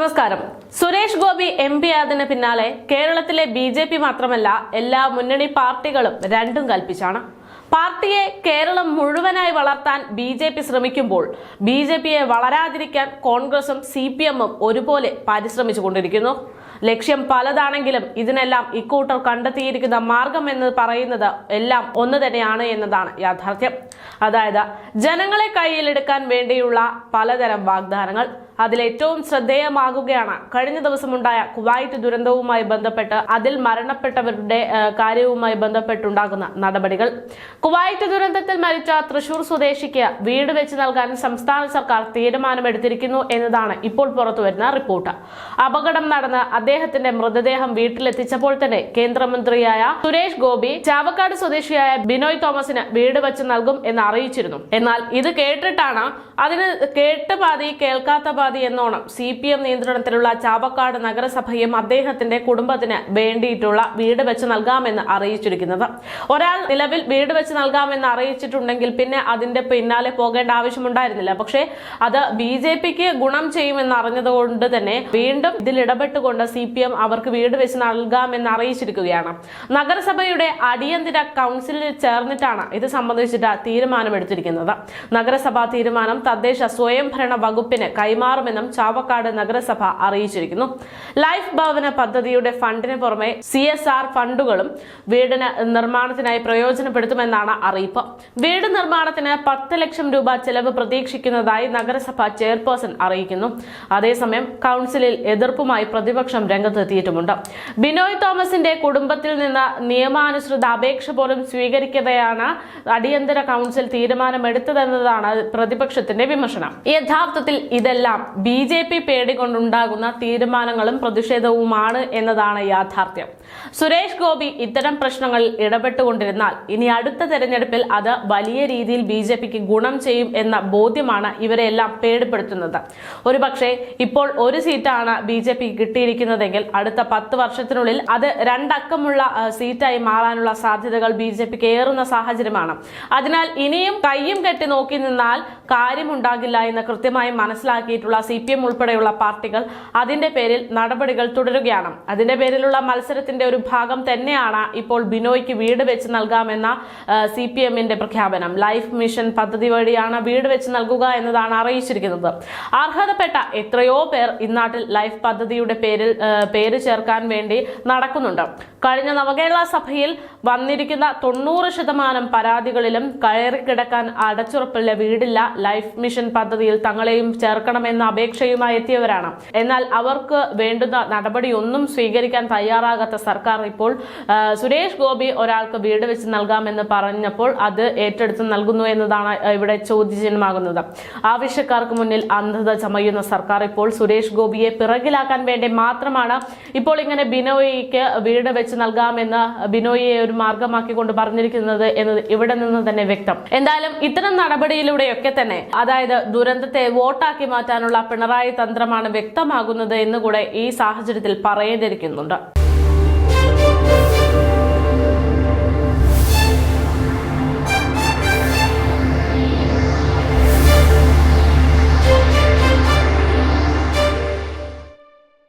നമസ്കാരം. Suresh Gopi M P ആയതിന് പിന്നാലെ കേരളത്തിലെ ബി ജെ പി മാത്രമല്ല എല്ലാ മുന്നണി പാർട്ടികളും രണ്ടും കൽപ്പിച്ചാണ്. പാർട്ടിയെ കേരളം മുഴുവനായി വളർത്താൻ ബി ജെ പി ശ്രമിക്കുമ്പോൾ ബി ജെ പിയെ വളരാതിരിക്കാൻ കോൺഗ്രസും സി പി എമ്മും ഒരുപോലെ പരിശ്രമിച്ചു കൊണ്ടിരിക്കുന്നു. ലക്ഷ്യം പലതാണെങ്കിലും ഇതിനെല്ലാം ഇക്കൂട്ടർ കണ്ടെത്തിയിരിക്കുന്ന മാർഗം എന്ന് പറയുന്നത് എല്ലാം ഒന്ന് തന്നെയാണ് എന്നതാണ് യാഥാർത്ഥ്യം. അതായത് ജനങ്ങളെ കയ്യിലെടുക്കാൻ വേണ്ടിയുള്ള പലതരം വാഗ്ദാനങ്ങൾ. അതിലേറ്റവും ശ്രദ്ധേയമാകുകയാണ് കഴിഞ്ഞ ദിവസമുണ്ടായ കുവൈറ്റ് ദുരന്തവുമായി ബന്ധപ്പെട്ട് അതിൽ മരണപ്പെട്ടവരുടെ കാര്യവുമായി ബന്ധപ്പെട്ടുണ്ടാകുന്ന നടപടികൾ. കുവൈറ്റ് ദുരന്തത്തിൽ മരിച്ച തൃശൂർ സ്വദേശിക്ക് വീട് വെച്ച് നൽകാൻ സംസ്ഥാന സർക്കാർ തീരുമാനമെടുത്തിരിക്കുന്നു എന്നതാണ് ഇപ്പോൾ പുറത്തുവരുന്ന റിപ്പോർട്ട്. അപകടം നടന്ന് അദ്ദേഹത്തിന്റെ മൃതദേഹം വീട്ടിലെത്തിച്ചപ്പോൾ തന്നെ കേന്ദ്രമന്ത്രിയായ സുരേഷ് ഗോപി ചാവക്കാട് സ്വദേശിയായ ബിനോയ് തോമസിന് വീട് വെച്ച് നൽകും എന്ന് അറിയിച്ചിരുന്നു. എന്നാൽ ഇത് കേട്ടിട്ടാണ് അതിന് കേട്ട പാതി കേൾക്കാത്ത പാതി എന്നോണം സി പി എം നിയന്ത്രണത്തിലുള്ള ചാവക്കാട് നഗരസഭയും അദ്ദേഹത്തിന്റെ കുടുംബത്തിന് വേണ്ടിയിട്ടുള്ള വീട് വെച്ച് നൽകാമെന്ന് അറിയിച്ചിരിക്കുന്നത്. ഒരാൾ നിലവിൽ വീട് വെച്ച് നൽകാമെന്ന് അറിയിച്ചിട്ടുണ്ടെങ്കിൽ പിന്നെ അതിന്റെ പിന്നാലെ പോകേണ്ട ആവശ്യമുണ്ടായിരുന്നില്ല. പക്ഷേ അത് ബി ജെ പിക്ക് ഗുണം ചെയ്യുമെന്ന് അറിഞ്ഞതുകൊണ്ട് തന്നെ വീണ്ടും ഇതിൽ ഇടപെട്ടുകൊണ്ട് സി പി എം അവർക്ക് വീട് വെച്ച് നൽകാമെന്ന് അറിയിച്ചിരിക്കുകയാണ്. നഗരസഭയുടെ അടിയന്തര കൗൺസിലിൽ ചേർന്നിട്ടാണ് ഇത് സംബന്ധിച്ചിട്ട് തീരുമാനമെടുത്തിരിക്കുന്നത്. നഗരസഭാ തീരുമാനം തദ്ദേശ സ്വയംഭരണ വകുപ്പിന് കൈമാറുമെന്നും ചാവക്കാട് നഗരസഭ അറിയിച്ചിരിക്കുന്നു. ലൈഫ് ഭവന പദ്ധതിയുടെ ഫണ്ടിന് പുറമെ സി എസ് ആർ ഫണ്ടുകളും വീടിന് നിർമ്മാണത്തിനായി പ്രയോജനപ്പെടുത്തുമെന്നാണ് അറിയിപ്പ്. വീട് നിർമ്മാണത്തിന് പത്ത് ലക്ഷം രൂപ ചെലവ് പ്രതീക്ഷിക്കുന്നതായി നഗരസഭ ചെയർപേഴ്സൺ അറിയിക്കുന്നു. അതേസമയം കൗൺസിലിൽ എതിർപ്പുമായി പ്രതിപക്ഷം രംഗത്തെത്തിയിട്ടുമുണ്ട്. ബിനോയ് തോമസിന്റെ കുടുംബത്തിൽ നിന്ന് നിയമാനുസൃത അപേക്ഷ പോലും സ്വീകരിക്കവെയാണ് അടിയന്തര കൗൺസിൽ തീരുമാനമെടുത്തതെന്നതാണ് പ്രതിപക്ഷത്തിന്റെ വിമർശനം. യഥാർത്ഥത്തിൽ ഇതെല്ലാം ബി ജെ പി പേടികൊണ്ടുണ്ടാകുന്ന തീരുമാനങ്ങളും പ്രതിഷേധവുമാണ് എന്നതാണ് യാഥാർത്ഥ്യം. സുരേഷ് ഗോപി ഇത്തരം പ്രശ്നങ്ങളിൽ ഇടപെട്ടുകൊണ്ടിരുന്നാൽ ഇനി അടുത്ത തെരഞ്ഞെടുപ്പിൽ അത് വലിയ രീതിയിൽ ബി ജെ പിക്ക് ഗുണം ചെയ്യും എന്ന ബോധ്യമാണ് ഇവരെല്ലാം പേടിപ്പെടുത്തുന്നത്. ഒരുപക്ഷെ ഇപ്പോൾ ഒരു സീറ്റാണ് ബി ജെ പി കിട്ടിയിരിക്കുന്നതെങ്കിൽ അടുത്ത പത്ത് വർഷത്തിനുള്ളിൽ അത് രണ്ടക്കമുള്ള സീറ്റായി മാറാനുള്ള സാധ്യതകൾ ബി ജെ പിക്ക് ഏറുന്ന സാഹചര്യമാണ്. അതിനാൽ ഇനിയും കയ്യും കെട്ടി നോക്കി നിന്നാൽ കാര്യമുണ്ടാകില്ല എന്ന് കൃത്യമായി മനസ്സിലാക്കിയിട്ടുള്ള സി പി എം ഉൾപ്പെടെയുള്ള പാർട്ടികൾ അതിന്റെ പേരിൽ നടപടികൾ തുടരുകയാണ്. അതിന്റെ പേരിലുള്ള മത്സരത്തിന്റെ ഒരു ഭാഗം തന്നെയാണ് ഇപ്പോൾ ബിനോയ്ക്ക് വീട് വെച്ച് നൽകാമെന്ന സി പി എമ്മിന്റെ പ്രഖ്യാപനം. ലൈഫ് മിഷൻ പദ്ധതി വഴിയാണ് വീട് വെച്ച് നൽകുക എന്നതാണ് അറിയിച്ചിരിക്കുന്നത്. അർഹതപ്പെട്ട എത്രയോ പേർ ഇന്നാട്ടിൽ ലൈഫ് പദ്ധതിയുടെ പേരിൽ പേര് ചേർക്കാൻ വേണ്ടി നടക്കുന്നുണ്ട്. കഴിഞ്ഞ നവകേരള സഭയിൽ വന്നിരിക്കുന്ന തൊണ്ണൂറ് ശതമാനം പരാതികളിലും കയറിക്കിടക്കാൻ അടച്ചുറപ്പുള്ള വീടില്ല. ലൈഫ് മിഷൻ പദ്ധതിയിൽ തങ്ങളെയും ചേർക്കണമെന്ന അപേക്ഷയുമായി എത്തിയവരാണ്. എന്നാൽ അവർക്ക് വേണ്ടുന്ന നടപടിയൊന്നും സ്വീകരിക്കാൻ തയ്യാറാകാത്ത സർക്കാർ ഇപ്പോൾ സുരേഷ് ഗോപി ഒരാൾക്ക് വീട് വെച്ച് നൽകാമെന്ന് പറഞ്ഞപ്പോൾ അത് ഏറ്റെടുത്ത് നൽകുന്നു എന്നതാണ് ഇവിടെ ചോദ്യചിഹ്നമാകുന്നത്. ആവശ്യക്കാർക്ക് മുന്നിൽ അന്ധത ചമയുന്ന സർക്കാർ ഇപ്പോൾ സുരേഷ് ഗോപിയെ പിറകിലാക്കാൻ വേണ്ടി മാത്രമാണ് ഇപ്പോൾ ഇങ്ങനെ ബിനോയിക്ക് വീട് വെച്ച് നൽകാമെന്ന് ബിനോയിയെ ഒരു മാർഗമാക്കിക്കൊണ്ട് പറഞ്ഞിരിക്കുന്നത് എന്നത് ഇവിടെ നിന്ന് തന്നെ വ്യക്തം. എന്തായാലും ഇത്തരം നടപടിയിലൂടെയൊക്കെ തന്നെ അതായത് ദുരന്തത്തെ വോട്ടാക്കി മാറ്റാനുള്ള പിണറായി തന്ത്രമാണ് വ്യക്തമാകുന്നത് എന്നുകൂടെ ഈ സാഹചര്യത്തിൽ പറയേണ്ടിയിരിക്കുന്നുണ്ട്.